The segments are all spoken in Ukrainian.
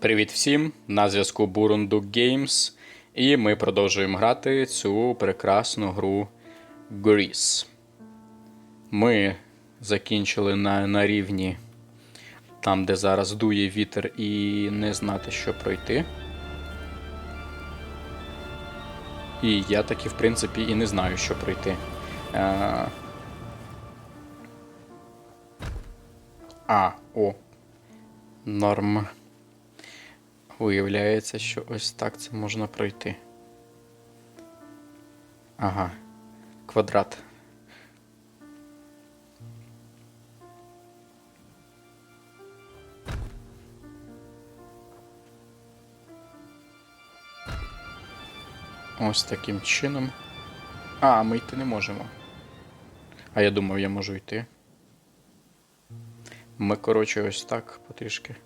Привіт всім! На зв'язку Бурундук Games, і ми продовжуємо грати цю прекрасну гру Grease. Ми закінчили на, на рівні там, де зараз дує вітер, і не знати, що пройти. І я таки, в принципі, і не знаю, що пройти. А, а о. Норм. Виявляється, що ось так це можна пройти. Ага. Квадрат. Ось таким чином. А, ми йти не можемо. А я думав, я можу йти. Ми, коротше, ось так потрішки.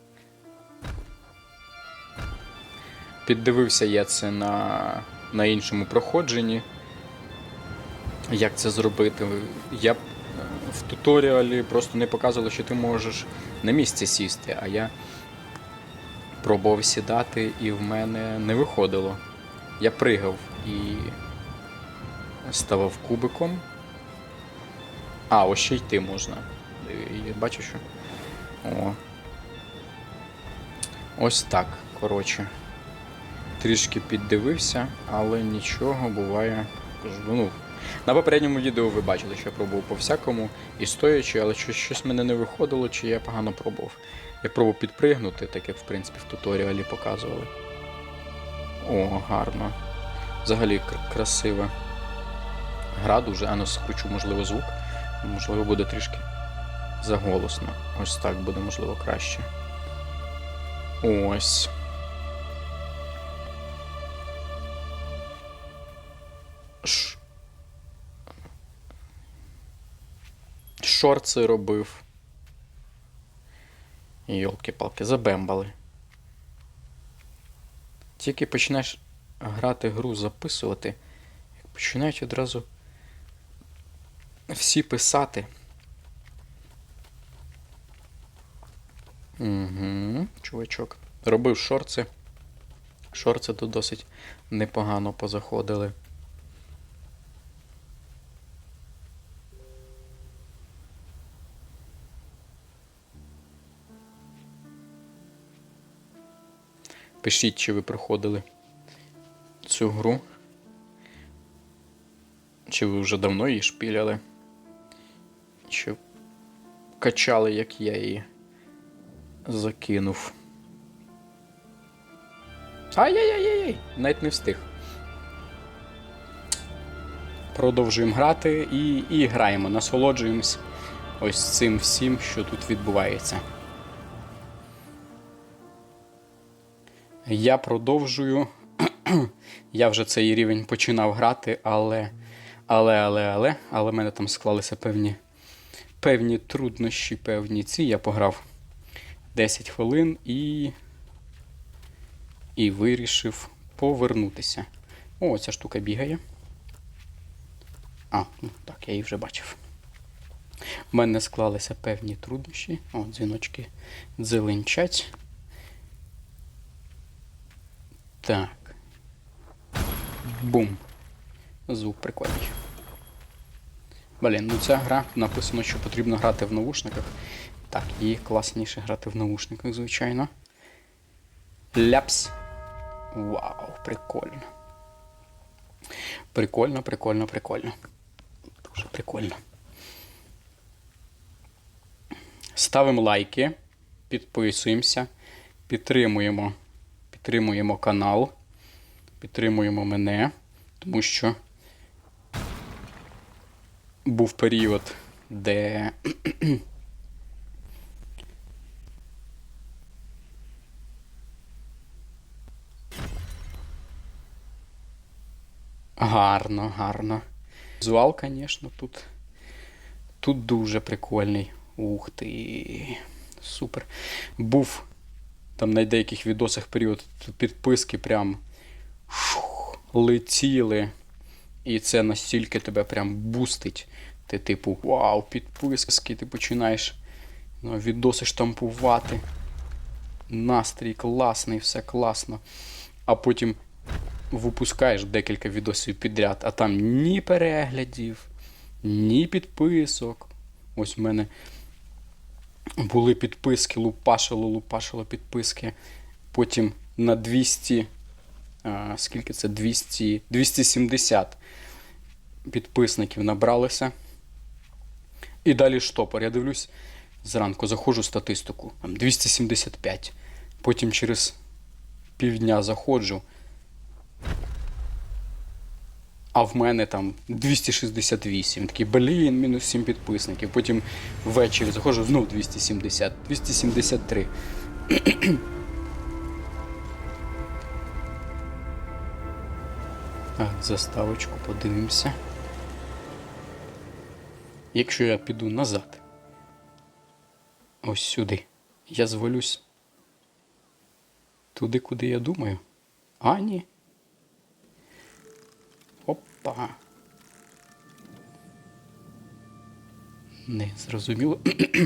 Піддивився я це на, на іншому проходженні. Як це зробити? Я е, в туторіалі просто не показували, що ти можеш на місці сісти, а я пробував сідати і в мене не виходило. Я пригав і ставав кубиком. А, ось ще йти можна. Я бачу, що. О. Ось так, коротше. Трішки піддивився, але нічого буває. Ну, на попередньому відео ви бачили, що я пробував по всякому і стоячи, але щось, щось мене не виходило, чи я погано пробував. Я пробував підпригнути, так як в принципі в туторіалі показували. О, гарно. Взагалі кр- красива. Гра дуже, а ну скручу, можливо, звук. Можливо, буде трішки заголосно. Ось так буде, можливо, краще. Ось. Шорти робив. Йолки-палки, забембали. Тільки починаєш грати гру, записувати, як починають одразу всі писати. Угу, чувачок. Робив шорти. Шорти тут досить непогано позаходили. Пишіть, чи ви проходили цю гру. Чи ви вже давно її шпіляли? Чи качали, як я її закинув. Ай-яй-яй-яй! Навіть не встиг. Продовжуємо грати і, і граємо, насолоджуємось ось цим всім, що тут відбувається. Я продовжую. Я вже цей рівень починав грати, але. Але, але, але, але в мене там склалися певні певні труднощі, певні ці. Я пограв 10 хвилин і. І вирішив повернутися. О, ця штука бігає. А, ну так, я її вже бачив. У мене склалися певні труднощі. О, дзвіночки дзеленчать. Так. Бум. Звук прикольний. Блін, ну ця гра написано, що потрібно грати в наушниках. Так, і класніше грати в наушниках, звичайно. Ляпс. Вау, прикольно. Прикольно, прикольно, прикольно. Дуже прикольно. Ставимо лайки, підписуємося, підтримуємо, підтримуємо канал, підтримуємо мене, тому що був період, де. Гарно, гарно. Візуал, звісно, тут. Тут дуже прикольний. Ух ти. Супер. Був там на деяких відосах період підписки прям шух, летіли. І це настільки тебе прям бустить. Ти, типу, вау, підписки, ти починаєш ну, відоси штампувати. настрій класний, все класно. А потім випускаєш декілька відосів підряд, а там ні переглядів, ні підписок. Ось в мене були підписки, лупашило, лупашило підписки. Потім на 200. А, скільки це? 200, 270 підписників набралося. І далі штопор. Я дивлюсь, зранку заходжу статистику. Там 275. Потім через півдня заходжу. А в мене там 268. Такий, блін, мінус 7 підписників. Потім ввечері заходжу знов 270, 273. Так, заставочку подивимося. Якщо я піду назад, ось сюди, я звалюсь туди, куди я думаю. А, ні. Опа. Не зрозуміло.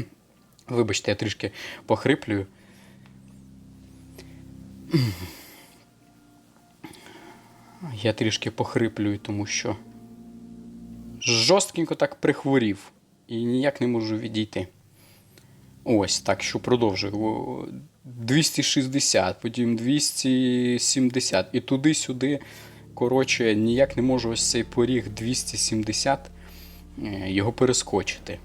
Вибачте, я трішки похриплюю. Я трішки похриплюю, тому що жорсткенько так прихворів і ніяк не можу відійти. Ось, так що продовжую. 260, потім 270 і туди-сюди. Коротше, ніяк не можу ось цей поріг 270 е, його перескочити.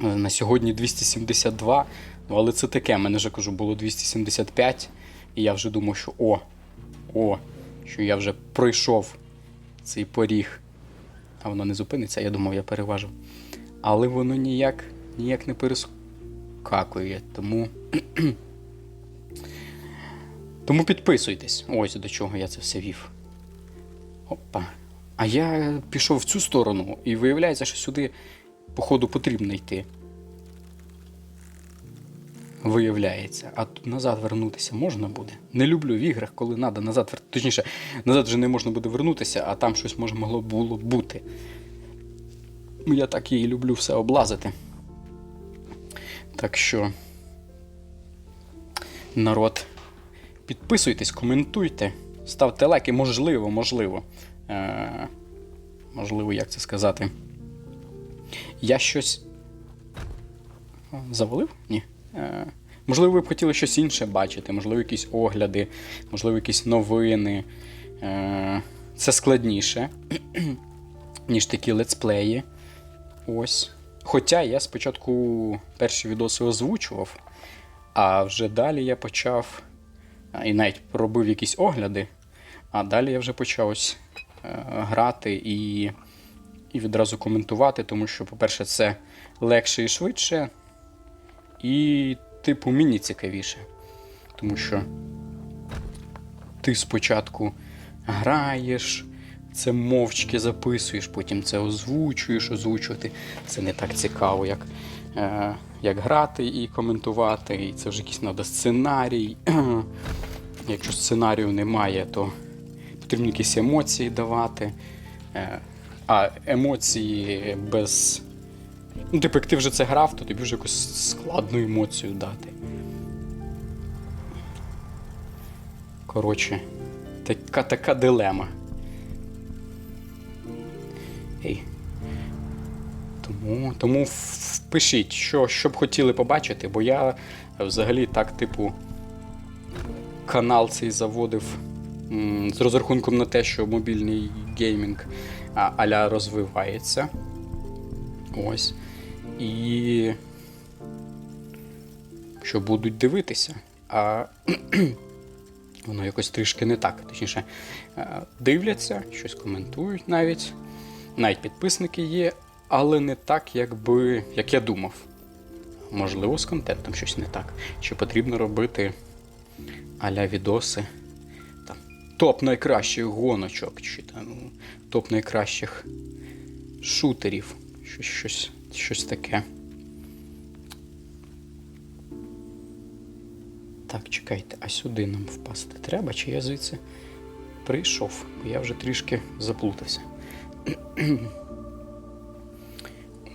Е, На сьогодні 272, ну але це таке, мене вже кажу, було 275, і я вже думав, що о, о, що я вже пройшов цей поріг. А воно не зупиниться, я думав, я переважив. Але воно ніяк, ніяк не перескакує. Тому. Тому підписуйтесь. Ось до чого я це все вів. Опа. А я пішов в цю сторону, і виявляється, що сюди, походу, потрібно йти. Виявляється, а тут назад вернутися можна буде. Не люблю в іграх, коли треба назад вер... Точніше, назад вже не можна буде вернутися, а там щось може могло було бути. Ну, Я так і люблю все облазити. Так що, народ, підписуйтесь, коментуйте, ставте лайки, можливо, можливо. Е- можливо, як це сказати. Я щось. Завалив? Ні. Е, можливо, ви б хотіли щось інше бачити, можливо, якісь огляди, можливо, якісь новини. Е, це складніше, ніж такі летсплеї. Ось. Хоча я спочатку перші відоси озвучував, а вже далі я почав і навіть робив якісь огляди, а далі я вже почав ось е, грати і, і відразу коментувати, тому що, по-перше, це легше і швидше, і, типу, мені цікавіше. Тому що ти спочатку граєш, це мовчки записуєш, потім це озвучуєш, озвучувати. Це не так цікаво, як, е, як грати і коментувати. І це вже якийсь треба сценарій. Якщо сценарію немає, то потрібно якісь емоції давати. Е, а емоції без. Ну, типу, як ти вже це грав, то тобі вже якусь складну емоцію дати. Коротше, така така дилема. Ей. Тому, тому впишіть, що, що б хотіли побачити, бо я взагалі так, типу, канал цей заводив з розрахунком на те, що мобільний геймінг аля розвивається. Ось. І. Що будуть дивитися. А воно якось трішки не так. Точніше, е, дивляться, щось коментують навіть. Навіть підписники є, але не так, якби, як я думав. Можливо, з контентом щось не так. Чи потрібно робити аля відоси. Там, топ найкращих гоночок, чи там, ну, топ найкращих шутерів. Щось, щось, щось таке. Так, чекайте, а сюди нам впасти треба, чи я звідси прийшов? Бо я вже трішки заплутався.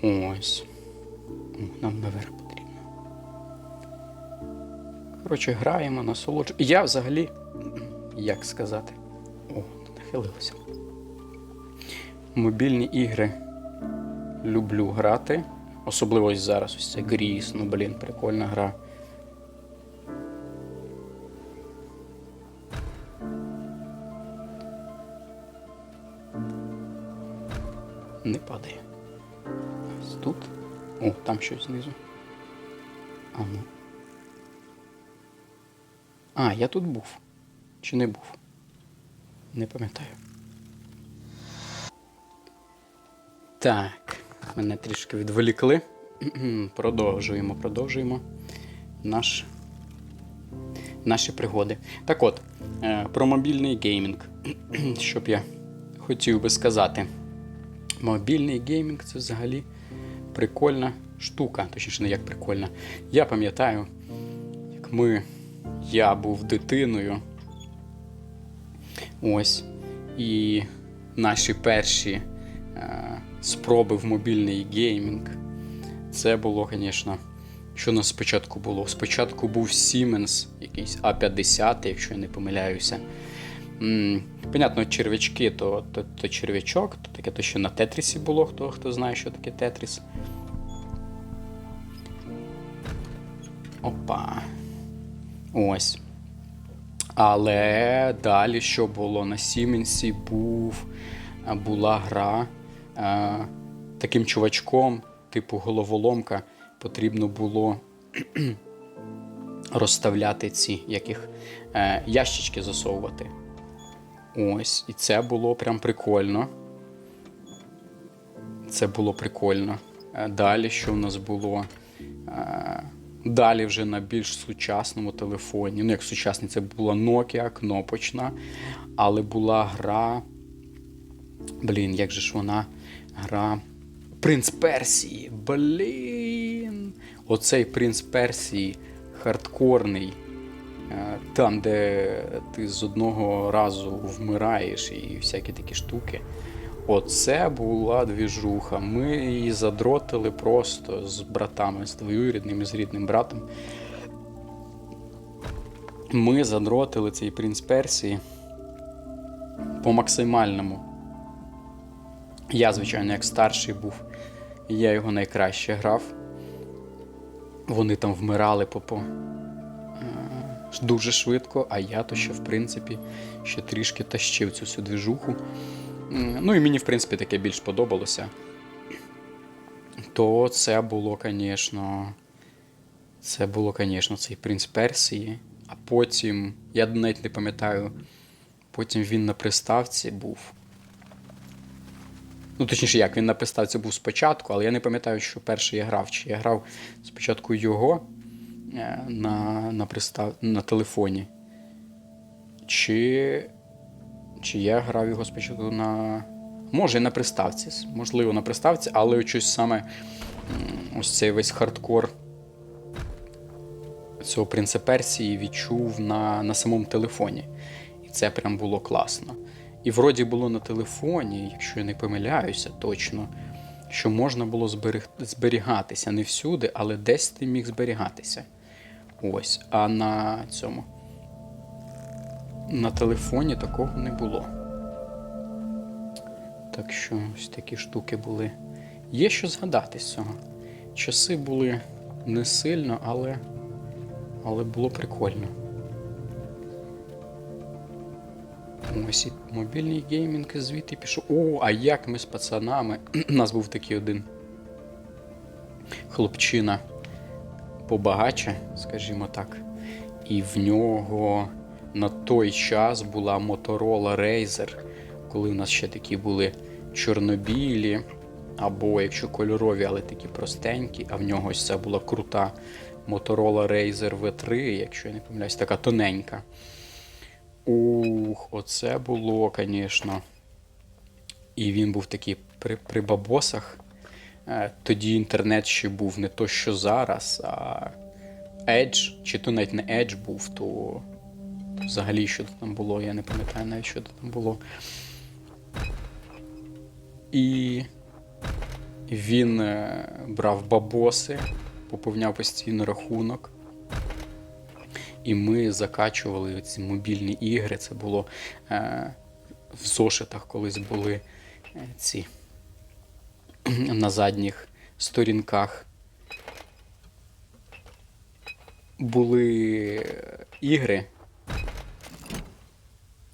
Ось. Нам наверх. Коротше, граємо, насолоджуємо. Я взагалі, як сказати, о, нахилилося. Мобільні ігри люблю грати. Особливо ось зараз ось це Гріс, ну блін, прикольна гра. Не падає. Ось тут. О, там щось знизу. А ну. А, я тут був. Чи не був? Не пам'ятаю. Так, мене трішки відволікли. Продовжуємо, продовжуємо наш, наші пригоди. Так от, е, про мобільний геймінг. Що б я хотів би сказати. Мобільний геймінг це взагалі прикольна штука. Точніше, не як прикольна. Я пам'ятаю, як ми. Я був дитиною. Ось. І наші перші е, спроби в мобільний геймінг. Це було, звісно, що у нас спочатку було? Спочатку був Siemens, якийсь А50, якщо я не помиляюся. Понятно, черв'ячки то, то, то черв'ячок, то таке то ще на Тетрісі було, хто, хто знає, що таке Тетріс. Опа. Ось. Але далі, що було на Сіменсі, був, була гра а, таким чувачком, типу головоломка, потрібно було розставляти ці як їх, е, ящички засовувати. Ось, і це було прям прикольно. Це було прикольно. Е, Далі, що в нас було? Е, Далі вже на більш сучасному телефоні. Ну, як сучасний, це була Nokia кнопочна, але була гра. Блін, як же ж вона? Гра. Принц Персії. Блін. Оцей принц Персії хардкорний. Е, Там, де ти з одного разу вмираєш і всякі такі штуки. Оце була двіжуха. Ми її задротили просто з братами, з двоюрідним і з рідним братом. Ми задротили цей принц Персії по максимальному. Я, звичайно, як старший був, я його найкраще грав. Вони там вмирали по, е, дуже швидко, а я то ще, в принципі, ще трішки тащив цю всю двіжуху. Ну і мені, в принципі, таке більш подобалося. То це було, звісно. Це було, звісно, цей принц Персії. А потім, я навіть не пам'ятаю, потім він на приставці був. Ну, точніше, як він на приставці був спочатку, але я не пам'ятаю, що перший я грав. Чи я грав спочатку його е, на, на, пристав... на телефоні. Чи чи я грав його спочатку на. Може, і на приставці. Можливо, на приставці, але щось саме ось цей весь хардкор цього принца Персії відчув на, на самому телефоні. І це прям було класно. І вроді було на телефоні, якщо я не помиляюся точно, що можна було зберіг... зберігатися не всюди, але десь ти міг зберігатися. Ось. А на цьому. На телефоні такого не було. Так що ось такі штуки були. Є що згадати з цього. Часи були не сильно, але, але було прикольно. Ось і мобільний геймінг звідти пішов. О, а як ми з пацанами. У нас був такий один хлопчина побагаче, скажімо так. І в нього на той час була Motorola Razer, коли у нас ще такі були чорнобілі, або якщо кольорові, але такі простенькі, а в нього ось це була крута Motorola Razer V3, якщо я не помиляюсь, така тоненька. Ух, оце було, звісно. І він був такий при, при бабосах. Е, Тоді інтернет ще був не то, що зараз, а Edge, чи то навіть не Edge був, то взагалі що там було, я не пам'ятаю навіть, що там було. І він е, брав бабоси, поповняв постійно рахунок. І ми закачували ці мобільні ігри. Це було е, в зошитах колись були е, ці на задніх сторінках. Були е, ігри,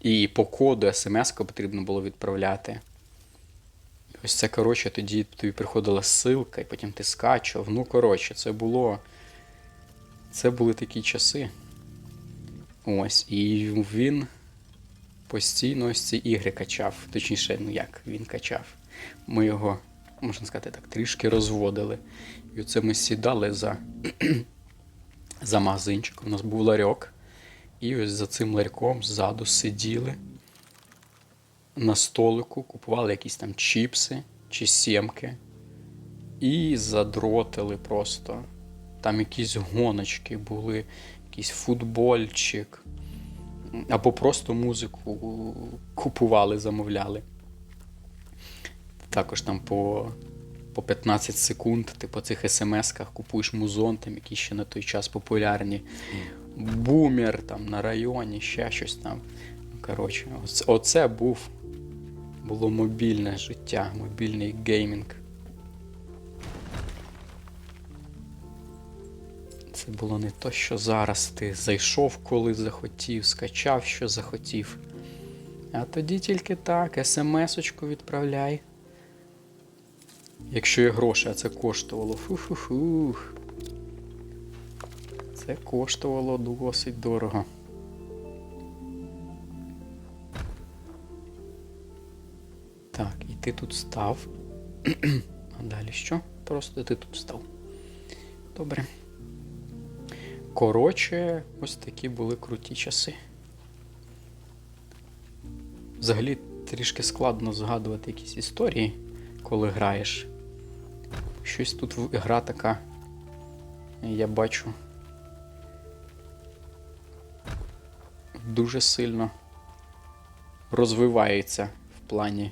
і по коду смс потрібно було відправляти. Ось це, коротше, тоді тобі приходила ссылка, і потім ти скачував. Ну, коротше, це було. Це були такі часи. Ось. І він постійно ось ці ігри качав. Точніше, ну як він качав. Ми його, можна сказати так, трішки розводили. І оце ми сідали за, за магазинчиком. У нас був ларьок. І ось за цим ларьком ззаду сиділи на столику, купували якісь там чіпси чи сімки і задротили просто. Там якісь гоночки були, якийсь футбольчик. Або просто музику купували, замовляли. Також там по по 15 секунд ти по цих смс-ках купуєш музон, там, які ще на той час популярні. Бумер там на районі, ще щось там. Коротше, оце, оце був було мобільне життя, мобільний геймінг. Це було не то, що зараз ти зайшов, коли захотів, скачав, що захотів. А тоді тільки так, смс-очку відправляй. Якщо є гроші, а це коштувало. Фу-фу-фух. Це коштувало досить дорого. Так, і ти тут став. А далі що? Просто ти тут став. Добре. Коротше, ось такі були круті часи. Взагалі трішки складно згадувати якісь історії, коли граєш. Щось тут гра така, я бачу, дуже сильно розвивається в плані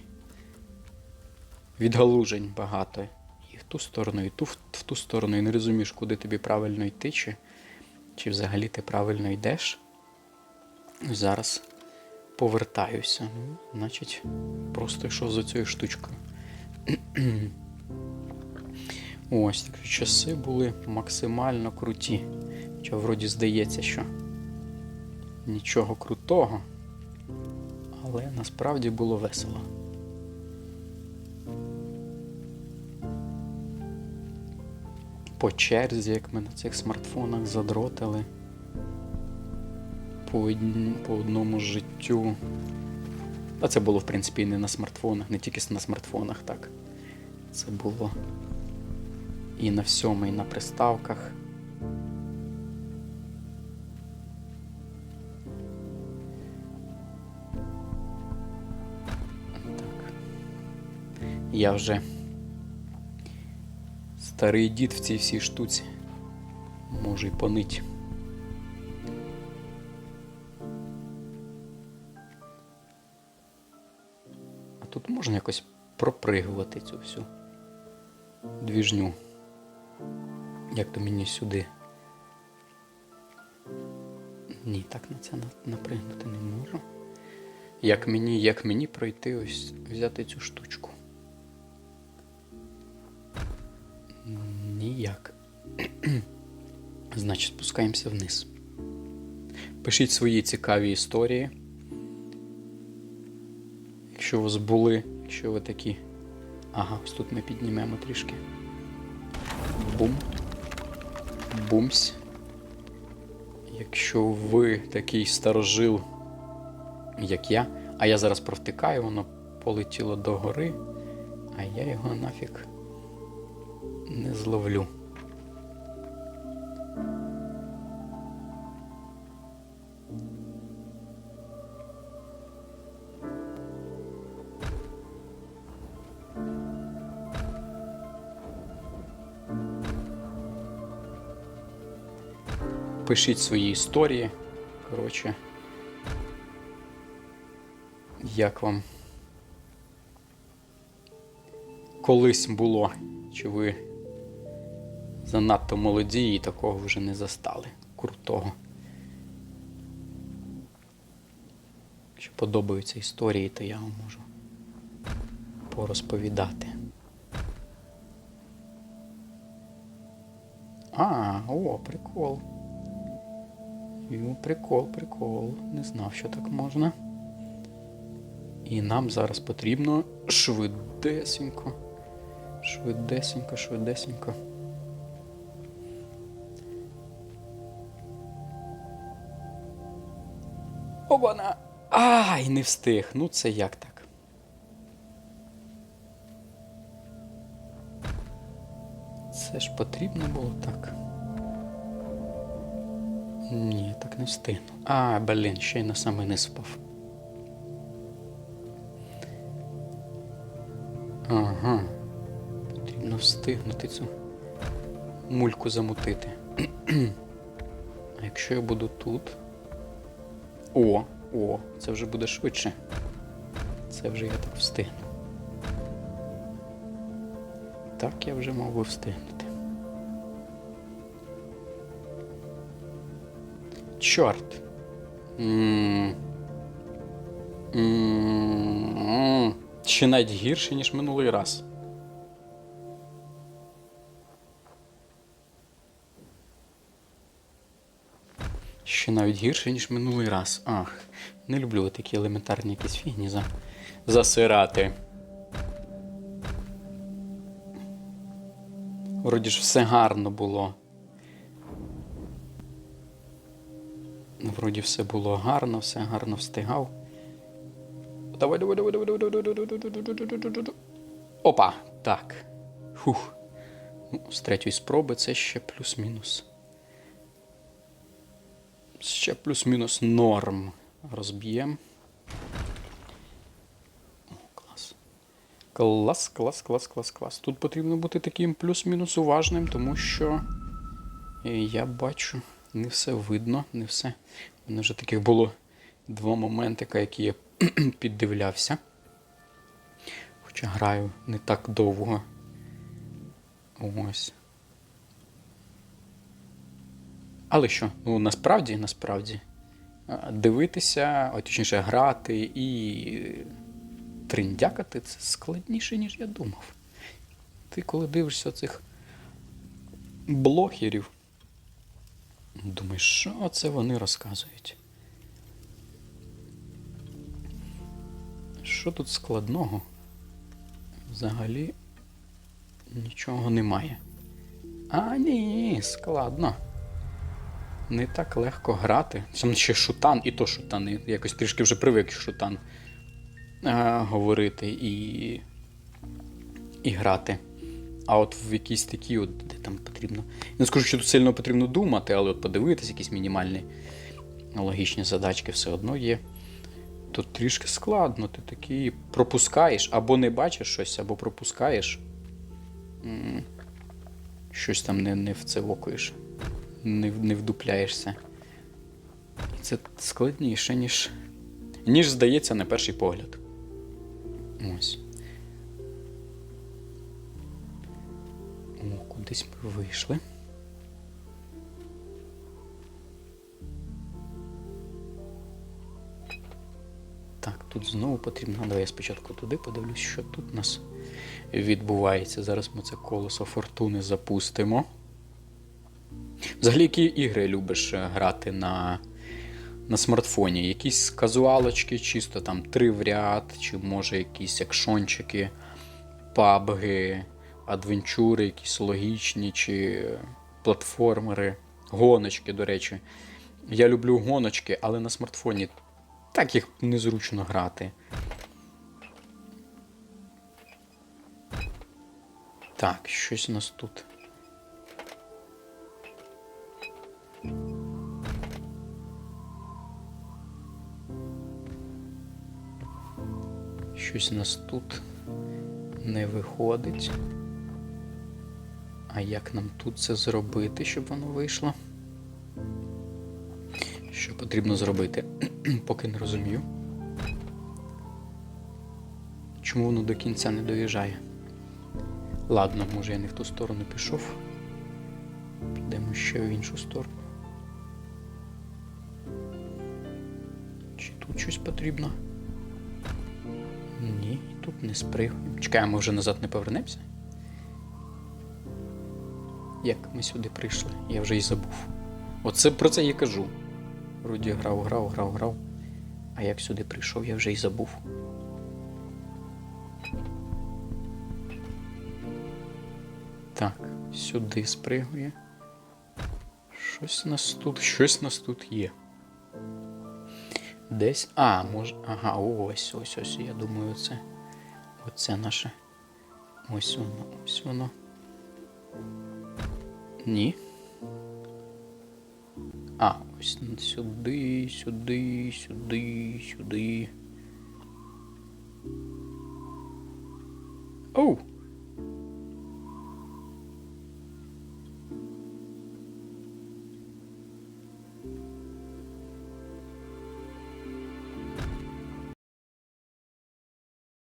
відгалужень багато. І в ту сторону, і ту, в, ту сторону, і не розумієш, куди тобі правильно йти, чи, чи взагалі ти правильно йдеш. Зараз повертаюся. Ну, значить, просто йшов за цією штучкою. Ось такі часи були максимально круті. Хоча вроді здається, що нічого крутого, але насправді було весело. По черзі, як ми на цих смартфонах задротили по, по одному життю. А це було, в принципі, і не на смартфонах, не тільки на смартфонах, так. Це було і на всьому, і на приставках. Я вже старий дід в цій всій штуці. Може й понить. А тут можна якось пропригувати цю всю двіжню. Як то мені сюди. Ні, так на це на- напригнути не можу. Як мені, як мені пройти ось взяти цю штучку? Ніяк. Значить, спускаємося вниз. Пишіть свої цікаві історії. Якщо у вас були, якщо ви такі. Ага, ось тут ми піднімемо трішки. Бум. Бумсь. Якщо ви такий старожил, як я, а я зараз провтикаю, воно полетіло до гори, а я його нафіг не зловлю. Пишіть свої історії. Коротше, як вам колись було, чи ви занадто молоді і такого вже не застали крутого. Якщо подобаються історії, то я вам можу порозповідати. А, о, прикол. Прикол, прикол. Не знав, що так можна. І нам зараз потрібно швидесенько. Швидесенько, швидесенько. Обана! Ай, не встиг. Ну це як так? Це ж потрібно було так. Ні, так не встигну. А, блін, ще й на самий низ впав. Ага. Потрібно встигнути цю мульку замутити. а якщо я буду тут. О, о, це вже буде швидше. Це вже я так встигну. Так я вже мав би встигнути. Чорт. М. М. Ще навіть гірше, ніж минулий раз. навіть гірше, ніж минулий раз. Ах, не люблю такі елементарні якісь фігні за... засирати. Вроді ж все гарно було. Вроді все було гарно, все гарно встигав. Давай, давай, давай, давай, давай, давай, давай. Опа! Так. Фух. Ну, З третьої спроби це ще плюс-мінус. Ще плюс-мінус норм. Розб'ємо. Клас. Клас, клас, клас, клас, клас. Тут потрібно бути таким плюс-мінус уважним, тому що е, я бачу, не все видно, не все. У мене вже таких було два моментика, які я піддивлявся. Хоча граю не так довго. Ось. Але що? Ну насправді, насправді, дивитися, точніше, грати і триндякати це складніше, ніж я думав. Ти коли дивишся цих блогерів, думаєш, що це вони розказують? Що тут складного? Взагалі нічого немає. А, ні, складно. Не так легко грати. Там ще шутан, і то шутани. Якось трішки вже привик шутан а, говорити і, і грати. А от в якісь такі, от, де там потрібно. Не скажу, що тут сильно потрібно думати, але от подивитись, якісь мінімальні логічні задачки все одно є. Тут трішки складно, ти такий пропускаєш, або не бачиш щось, або пропускаєш. Щось там не, не вцевокуєш, не, не вдупляєшся. І це складніше, ніж, ніж здається на перший погляд. Ось. О, кудись ми вийшли. Так, тут знову потрібно. Давай я спочатку туди подивлюсь, що тут у нас відбувається. Зараз ми це колесо фортуни запустимо. Взагалі, які ігри любиш е, грати на, на смартфоні? Якісь казуалочки, чисто там три в ряд, чи може якісь екшончики, пабги, адвенчури, якісь логічні, чи платформери, гоночки, до речі. Я люблю гоночки, але на смартфоні так їх незручно грати. Так, щось у нас тут. Щось у нас тут не виходить. А як нам тут це зробити, щоб воно вийшло? Що потрібно зробити? Поки не розумію. Чому воно до кінця не доїжджає? Ладно, може я не в ту сторону пішов. Підемо ще в іншу сторону. Чи тут щось потрібно. Не. Чекай, а ми вже назад не повернемося? Як ми сюди прийшли? Я вже і забув. Оце про це я кажу. Вроді грав, грав, грав, грав. А як сюди прийшов, я вже і забув. Так, сюди спригує. Щось нас тут, щось нас тут є. Десь. А, може. Ага, ось, ось, ось. Я думаю, це. Оце наше. Ось воно, ось воно. Ні. А, ось сюди, сюди, сюди, сюди. Оу!